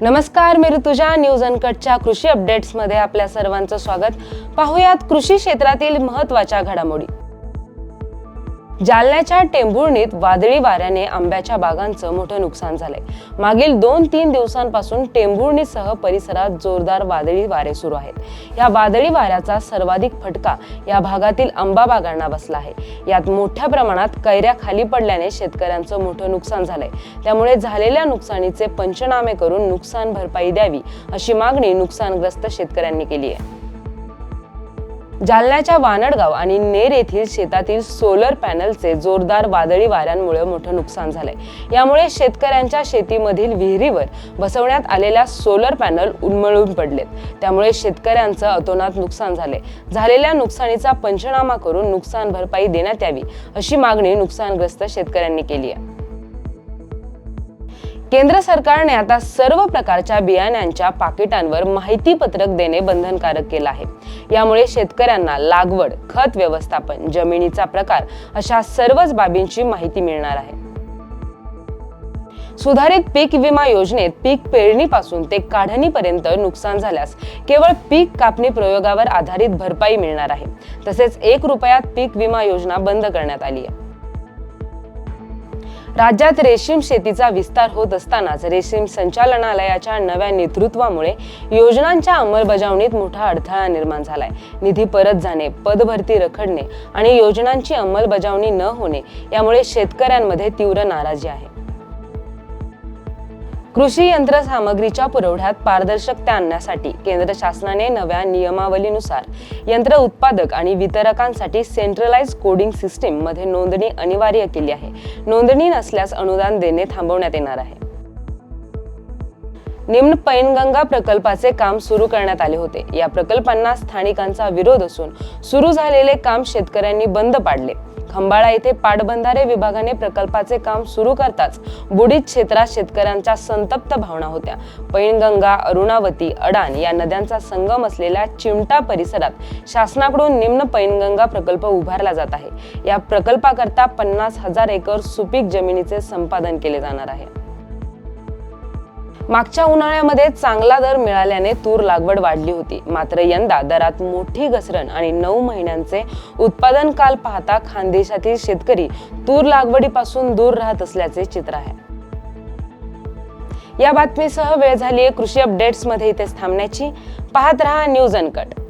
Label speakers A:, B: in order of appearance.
A: नमस्कार मी ऋतुजा. न्यूज अनकटच्या कृषी अपडेट्समध्ये आपल्या सर्वांचं स्वागत. पाहुयात कृषी क्षेत्रातील महत्त्वाच्या घडामोडी. जालन्याच्या टेंभुर्णीत वादळी वाऱ्याने आंब्याच्या बागांचं मोठं नुकसान झालंय. मागील दोन तीन दिवसांपासून टेंभुर्णीसह परिसरात जोरदार वादळी वारे सुरू आहेत. या वादळी वाऱ्याचा सर्वाधिक फटका या भागातील आंबा बागांना बसला आहे. यात मोठ्या प्रमाणात कैऱ्या खाली पडल्याने शेतकऱ्यांचं मोठं नुकसान झालंय. त्यामुळे झालेल्या नुकसानीचे पंचनामे करून नुकसान भरपाई द्यावी अशी मागणी नुकसानग्रस्त शेतकऱ्यांनी केली आहे. जालन्याच्या वानडगाव आणि नेर येथील शेतातील सोलर पॅनलचे जोरदार वादळी वाऱ्यांमुळे मोठं नुकसान झालंय. यामुळे शेतकऱ्यांच्या शेतीमधील विहिरीवर बसवण्यात आलेल्या सोलर पॅनल उन्मळून पडलेत. त्यामुळे शेतकऱ्यांचं अतोनात नुकसान झाले झालेल्या नुकसानीचा पंचनामा करून नुकसान भरपाई देण्यात यावी अशी मागणी नुकसानग्रस्त शेतकऱ्यांनी केली आहे. केंद्र सरकारने आता सर्व प्रकारच्या बियाण्यांच्या पाकिटांवर माहिती पत्रक देणे बंधनकारक केलं आहे. यामुळे शेतकऱ्यांना लागवड खत व्यवस्थापन जमिनीचा प्रकार अशा सर्वच बाबींची माहिती मिळणार आहे. सुधारित पीक विमा योजनेत पीक पेरणीपासून ते काढणीपर्यंत नुकसान झाल्यास केवळ पीक कापणी प्रयोगावर आधारित भरपाई मिळणार आहे. तसेच एक रुपयात पीक विमा योजना बंद करण्यात आली आहे. राज्यात रेशीम शेतीचा विस्तार होत असतानाच रेशीम संचालनालयाच्या नव्या नेतृत्वामुळे योजनांच्या अंमलबजावणीत मोठा अडथळा निर्माण झालाय. निधी परत जाणे पदभरती रखडणे आणि योजनांची अंमलबजावणी न होणे यामुळे शेतकऱ्यांमध्ये तीव्र नाराजी आहे. कृषी यंत्रसामग्रीच्या पुरवठ्यात पारदर्शकता आणण्यासाठी केंद्र शासनाने नव्या नियमावलीनुसार यंत्र उत्पादक आणि वितरकांसाठी सेंट्रलाइज कोडिंग सिस्टीममध्ये नोंदणी अनिवार्य केली आहे. नोंदणी नसल्यास अनुदान देणे थांबवण्यात येणार आहे. निम्न पैनगंगा प्रकल्पाचे काम सुरू करण्यात आले होते. या प्रकल्पांना स्थानिकांचा विरोध असून सुरू झालेले काम शेतकऱ्यांनी बंद पाडले. खंबाळा येथे पाटबंधारे विभागाने प्रकल्पाचे काम सुरू करताच बुडीत क्षेत्रात शेतकऱ्यांच्या संतप्त भावना होत्या. पैनगंगा अरुणावती अडान या नद्यांचा संगम असलेल्या चिमटा परिसरात शासनाकडून निम्न पैनगंगा प्रकल्प उभारला जात आहे. या प्रकल्पाकरता पन्नास हजार एकर सुपीक जमिनीचे संपादन केले जाणार आहे. मागच्या उन्हाळ्यामध्ये चांगला दर मिळाल्याने तूर लागवड वाढली होती. मात्र यंदा दरात मोठी घसरण आणि नऊ महिन्यांचे उत्पादन काल पाहता खानदेशातील शेतकरी तूर लागवडीपासून दूर राहत असल्याचे चित्र आहे. या बातमीसह वेळ झाली आहे कृषी अपडेट्समध्ये इथेच थांबण्याची. पाहत रहा न्यूज अनकट.